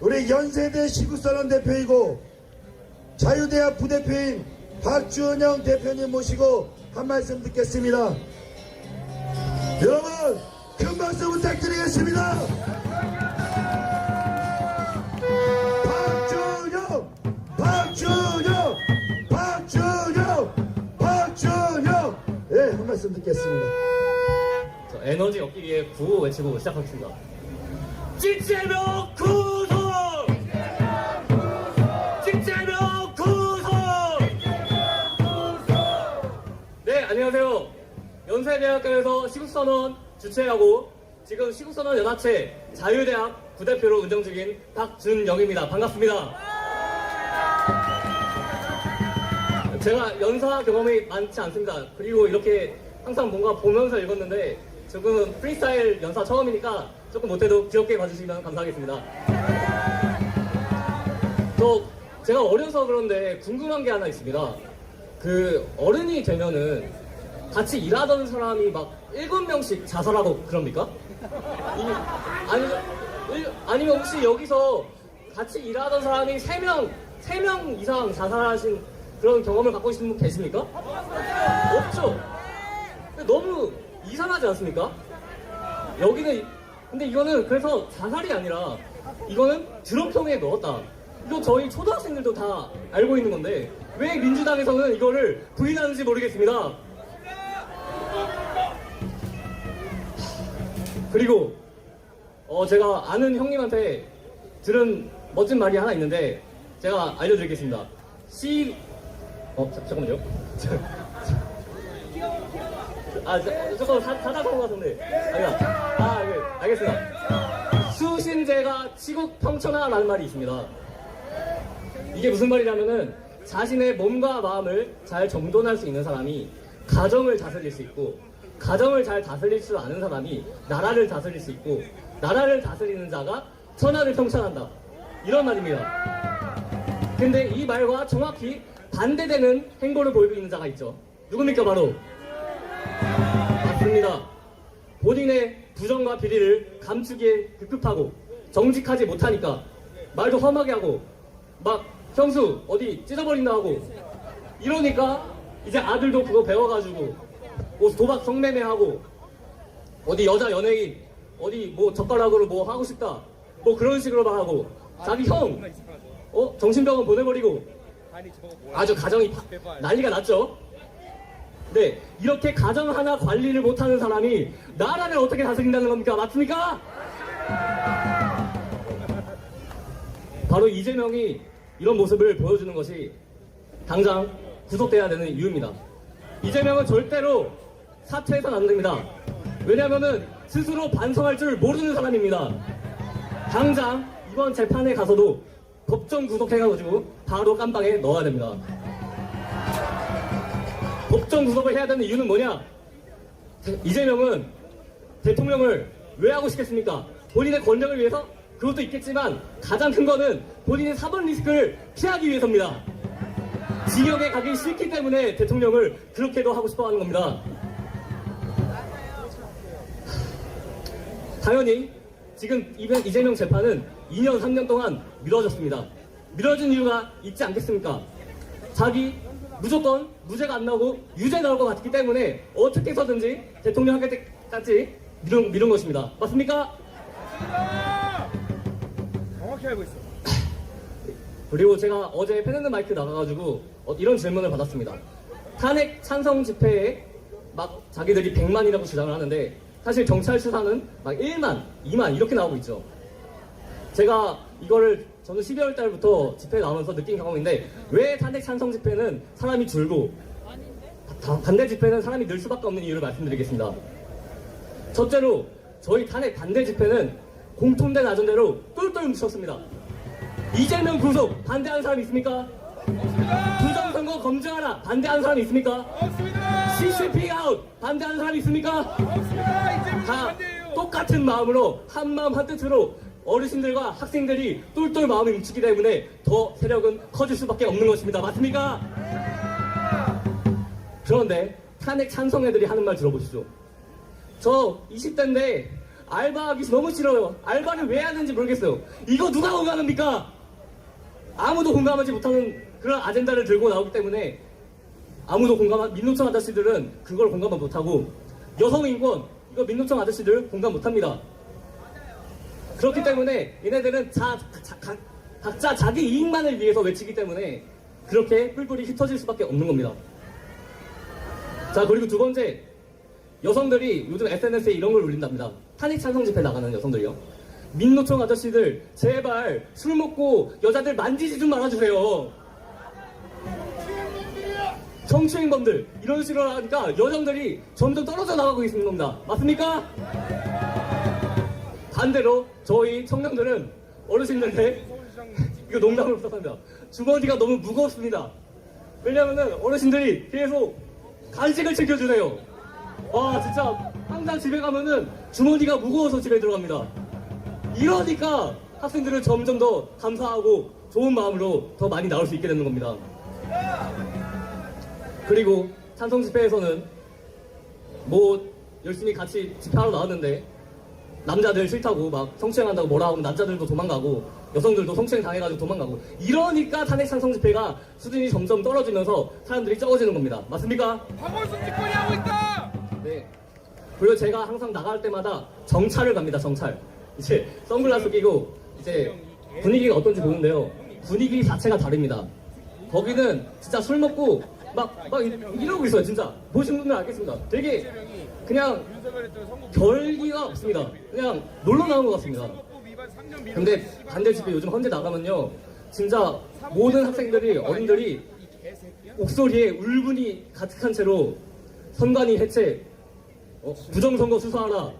우리 연세대 시국선언 대표이고 자유대학 부대표인 박주은영 대표님 모시고 한 말씀 듣겠습니다. 여러분 큰 박수 부탁드리겠습니다. 예, 한 말씀 듣겠습니다. 저 에너지 얻기 위해 구호 외치고 시작하겠습니다. 찐재명 구 안녕하세요. 연세대학교에서 시국선언 주최하고 지금 시국선언 연합체 자유대학 부대표로 운영 중인 박준영입니다. 반갑습니다. 제가 연사 경험이 많지 않습니다. 그리고 이렇게 항상 뭔가 보면서 읽었는데 지금 프리스타일 연사 처음이니까 조금 못해도 귀엽게 봐주시면 감사하겠습니다. 저 제가 어려서 그런데 궁금한 게 하나 있습니다. 그 어른이 되면은 같이 일하던 사람이 막 일곱 명씩 자살하고 그럽니까? 이- 아니 일- 아니면 혹시 여기서 같이 일하던 사람이 세 명 세 명 이상 자살하신 그런 경험을 갖고 계신 분 계십니까? 없죠. 너무 이상하지 않습니까? 여기는 근데 이거는 그래서 자살이 아니라 이거는 드럼통에 넣었다. 이거 저희 초등학생들도 다 알고 있는 건데 왜 민주당에서는 이거를 부인하는지 모르겠습니다. 그리고 어 제가 아는 형님한테 들은 멋진 말이 하나 있는데 제가 알려드리겠습니다. C 어 자, 잠깐만요. 아 저, 조금 사, 사자성어 같은데 아니야. 아 예, 알겠습니다. 수신제가 치국 평천하라는 말이 있습니다. 이게 무슨 말이냐면은 자신의 몸과 마음을 잘 정돈할 수 있는 사람이 가정을 다스릴 수 있고 가정을 잘 다스릴 줄 아는 사람이 나라를 다스릴 수 있고 나라를 다스리는 자가 천하를 평천한다. 이런 말입니다. 근데 이 말과 정확히 반대되는 행보를 보이고 있는 자가 있죠. 누굽니까? 바로 맞습니다. 본인의 부정과 비리를 감추기에 급급하고 정직하지 못하니까 말도 험하게 하고 막 형수 어디 찢어버린다 하고 이러니까 이제 아들도 그거 배워가지고 뭐 도박 성매매하고 어디 여자 연예인 어디 뭐 젓가락으로 뭐 하고 싶다 뭐 그런 식으로 막 하고 자기 형 어? 정신병원 보내버리고 아주 가정이 파- 난리가 났죠 네 이렇게 가정 하나 관리를 못하는 사람이 나라를 어떻게 다스린다는 겁니까 맞습니까? 바로 이재명이 이런 모습을 보여주는 것이 당장 구속돼야 되는 이유입니다. 이재명은 절대로 사퇴해서는 안 됩니다. 왜냐하면 스스로 반성할 줄 모르는 사람입니다. 당장 이번 재판에 가서도 법정 구속해가지고 바로 깜방에 넣어야 됩니다. 법정 구속을 해야 되는 이유는 뭐냐? 이재명은 대통령을 왜 하고 싶겠습니까? 본인의 권력을 위해서? 그것도 있겠지만 가장 큰 거는 본인의 사법 리스크를 피하기 위해서입니다. 징역에 가기 싫기 때문에 대통령을 그렇게도 하고 싶어 하는 겁니다. 당연히 지금 이재명 재판은 2년, 3년 동안 미뤄졌습니다. 미뤄진 이유가 있지 않겠습니까? 자기 무조건 무죄가 안 나오고 유죄 나올 것 같기 때문에 어떻게 해서든지 대통령 할 때까지 미룬, 미룬 것입니다. 맞습니까? 정확히 알고 있어. 그리고 제가 어제 팬앤드 마이크 나가가지고 어, 이런 질문을 받았습니다. 탄핵 찬성 집회에 막 자기들이 100만이라고 주장을 하는데 사실 경찰 수사는 막 1만, 2만 이렇게 나오고 있죠. 제가 이거를 저는 12월 달부터 집회 나오면서 느낀 경험인데 왜 탄핵 찬성 집회는 사람이 줄고 다- 반대 집회는 사람이 늘 수밖에 없는 이유를 말씀드리겠습니다. 첫째로 저희 탄핵 반대 집회는 공통된 아전대로 똘똘 뭉쳤습니다. 이재명 구속 반대하는 사람 있습니까? 부정선거 검증하라 반대하는 사람 있습니까? 없습니다. CCP 아웃 반대하는 사람 있습니까? 다. 똑같은 마음으로 한 마음 한 뜻으로 어르신들과 학생들이 똘똘 마음이 뭉치기 때문에 더 세력은 커질 수밖에 없는 것입니다. 맞습니까? 그런데 탄핵 찬성 애들이 하는 말 들어보시죠. 저 20대인데 알바하기 너무 싫어요. 알바를 왜 하는지 모르겠어요. 이거 누가 공감합니까? 아무도 공감하지 못하는 그런 아젠다를 들고 나오기 때문에 아무도 공감, 민노총 아저씨들은 그걸 공감을 못하고 여성 인권, 이거 민노총 아저씨들 공감 못합니다. 그렇기 때문에 얘네들은 자, 자- 각, 각자 자기 이익만을 위해서 외치기 때문에 그렇게 뿔뿔이 흩어질 수밖에 없는 겁니다. 자, 그리고 두 번째, 여성들이 요즘 SNS에 이런 걸 올린답니다. 탄핵 찬성 집회 나가는 여성들이요. 민노총 아저씨들, 제발 술 먹고 여자들 만지지 좀 말아주세요. 성추행범들, 이런 식으로 하니까 여성들이 점점 떨어져 나가고 있는 겁니다. 맞습니까? 반대로 저희 청년들은 어르신들한테 이거 농담으로 부탁합니다. 주머니가 너무 무겁습니다. 왜냐면은 어르신들이 계속 간식을 챙겨주세요. 와 진짜 항상 집에 가면은 주머니가 무거워서 집에 들어갑니다. 이러니까 학생들은 점점 더 감사하고 좋은 마음으로 더 많이 나올 수 있게 되는 겁니다. 그리고 찬성 집회에서는 뭐 열심히 같이 집회하러 나왔는데 남자들 싫다고 막 성추행한다고 뭐라 하면 남자들도 도망가고 여성들도 성추행 당해가지고 도망가고 이러니까 탄핵 찬성 집회가 수준이 점점 떨어지면서 사람들이 적어지는 겁니다. 맞습니까? 박원순 집권이 하고 있다! 네. 그리고 제가 항상 나갈 때마다 정찰을 갑니다. 정찰. 이제 선글라스 끼고 이제 분위기가 어떤지 보는데요. 분위기 자체가 다릅니다. 거기는 진짜 술 먹고 막, 막 이- 이러고 있어요. 진짜. 보시는 분들 알겠습니다. 되게 그냥 결기가 없습니다. 그냥 놀러 나온 것 같습니다. 선거법 위반 3년 미만 근데 반대 집회 요즘 헌재 나가면요. 진짜 모든 학생들이, 어른들이 옥소리에 울분이 가득한 채로 선관위 해체, 어, 부정선거 수사하라.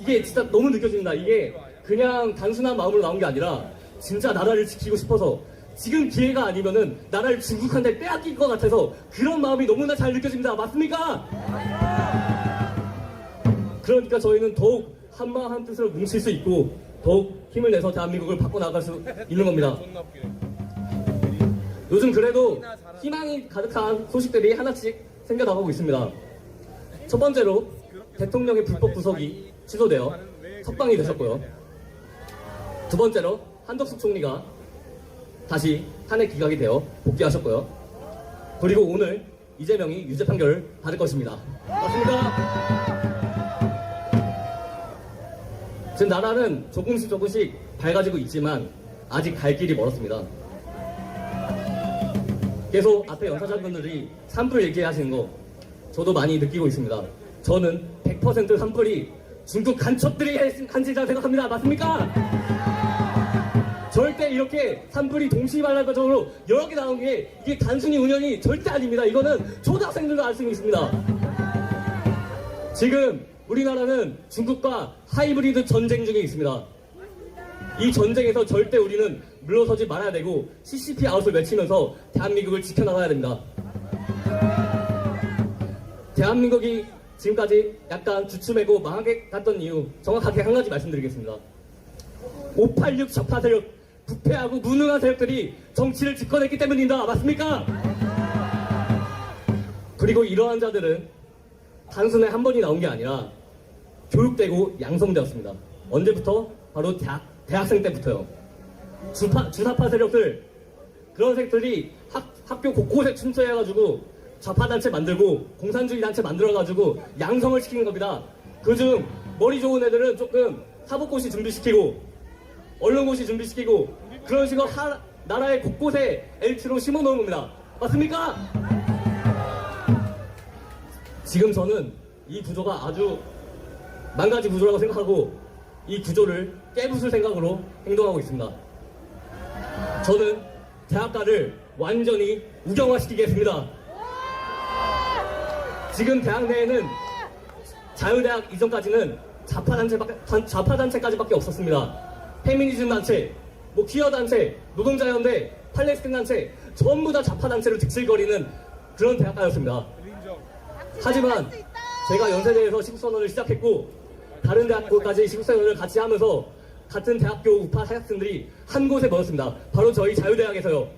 이게 진짜 너무 느껴집니다. 이게 그냥 단순한 마음으로 나온 게 아니라 진짜 나라를 지키고 싶어서 지금 기회가 아니면은 나라를 중국한테 빼앗길 것 같아서 그런 마음이 너무나 잘 느껴집니다. 맞습니까? 그러니까 저희는 더욱 한마음 한뜻으로 뭉칠 수 있고 더욱 힘을 내서 대한민국을 바꿔나갈 수 있는 겁니다. 요즘 그래도 희망이 가득한 소식들이 하나씩 생겨나가고 있습니다. 첫 번째로 대통령의 불법 구속이 취소되어 석방이 되셨고요. 두 번째로 한덕수 총리가 다시 탄핵 기각이 되어 복귀하셨고요. 그리고 오늘 이재명이 유죄 판결을 받을 것입니다. 맞습니다. 지금 나라는 조금씩 조금씩 밝아지고 있지만 아직 갈 길이 멀었습니다. 계속 앞에 연사장분들이 산불 얘기하시는 거 저도 많이 느끼고 있습니다. 저는 100% 산불이 중국 간첩들이 한 간지라 생각합니다. 맞습니까? 절대 이렇게 산불이 동시 발랄적으로 여러 개 나온 게 이게 단순히 운영이 절대 아닙니다. 이거는 초등학생들도 알 수 있습니다. 지금 우리나라는 중국과 하이브리드 전쟁 중에 있습니다. 이 전쟁에서 절대 우리는 물러서지 말아야 되고 CCP 아웃을 외치면서 대한민국을 지켜나가야 됩니다. 대한민국이 지금까지 약간 주춤하고 망하게 갔던 이유 정확하게 한 가지 말씀드리겠습니다. 586 좌파 세력, 부패하고 무능한 세력들이 정치를 집권했기 때문입니다. 맞습니까? 그리고 이러한 자들은 단순히 한 번이 나온 게 아니라 교육되고 양성되었습니다. 언제부터? 바로 대학, 대학생 때부터요. 주파, 주사파 세력들, 그런 세력들이 학, 학교 곳곳에 춤춰해가지고 좌파단체 만들고 공산주의 단체 만들어가지고 양성을 시키는 겁니다. 그중 머리 좋은 애들은 조금 사법고시 준비시키고 언론고시 준비시키고 그런 식으로 하- 나라의 곳곳에 LT로 심어놓은 겁니다. 맞습니까? 지금 저는 이 구조가 아주 망가진 구조라고 생각하고 이 구조를 깨부술 생각으로 행동하고 있습니다. 저는 대학가를 완전히 우경화시키겠습니다. 지금 대학 내에는 자유대학 이전까지는 좌파단체, 좌파단체까지밖에 없었습니다. 페미니즘 단체, 뭐 기어 단체, 노동자 연대, 팔레스틴 단체, 전부 다 좌파 단체로 득실거리는 그런 대학가였습니다. 하지만 제가 연세대에서 시국선언을 시작했고 다른 대학교까지 시국선언을 같이 하면서 같은 대학교 우파 학생들이 한 곳에 모였습니다. 바로 저희 자유대학에서요.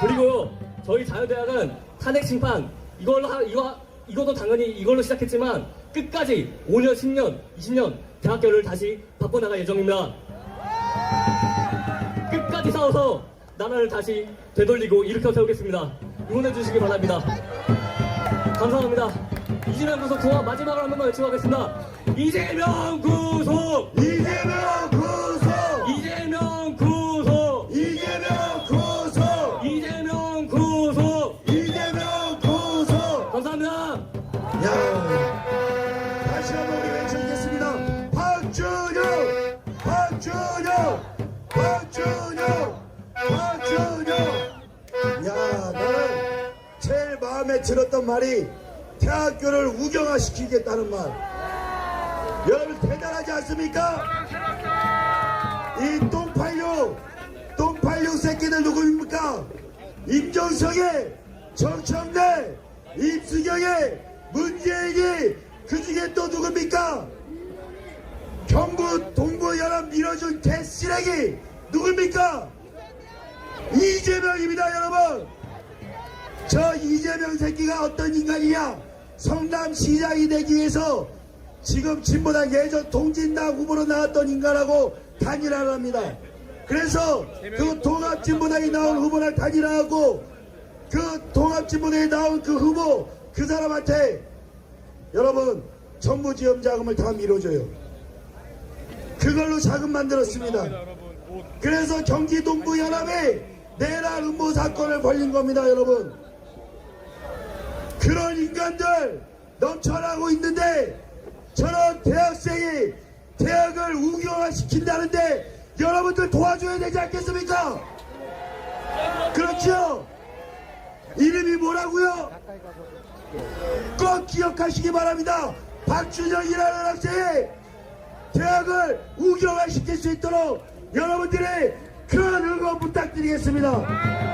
그리고 저희 자유대학은 탄핵 심판 이걸로 하, 이거 이것도 당연히 이걸로 시작했지만 끝까지 5년, 10년, 20년 대학교를 다시 바꿔나갈 예정입니다. 끝까지 싸워서 나라를 다시 되돌리고 일으켜 세우겠습니다. 응원해 주시기 바랍니다. 감사합니다. 이재명 구속 투하 마지막으로 한 번만 외쳐가겠습니다. 이재명 구속! 이재명 마음에 들었던 말이 대학교를 우경화시키겠다는 말. 여러분 대단하지 않습니까? 이 똥팔육, 똥팔육 새끼들 누구입니까? 임종석의, 정청래, 임수경의, 문재인이 그 중에 또 누굽니까? 경부 동부연합 밀어준 개쓰레기 누굽니까? 이재명입니다 여러분 저 이재명 새끼가 어떤 인간이냐? 성남 시장이 되기 위해서 지금 진보당 예전 동진당 후보로 나왔던 인간하고 단일화를 합니다. 그래서 그 통합진보당이 나온 후보랑 단일화하고 그 통합진보당에 나온 그 후보 그 사람한테 여러분 정부 지원 자금을 다 밀어줘요. 그걸로 자금 만들었습니다. 그래서 경기동부연합이 내란 음모 사건을 벌린 겁니다, 여러분. 그런 인간들 넘쳐나고 있는데 저런 대학생이 대학을 우경화시킨다는데 여러분들 도와줘야 되지 않겠습니까? 그렇죠? 이름이 뭐라고요? 꼭 기억하시기 바랍니다. 박준영이라는 학생이 대학을 우경화시킬 수 있도록 여러분들의 큰 응원 부탁드리겠습니다.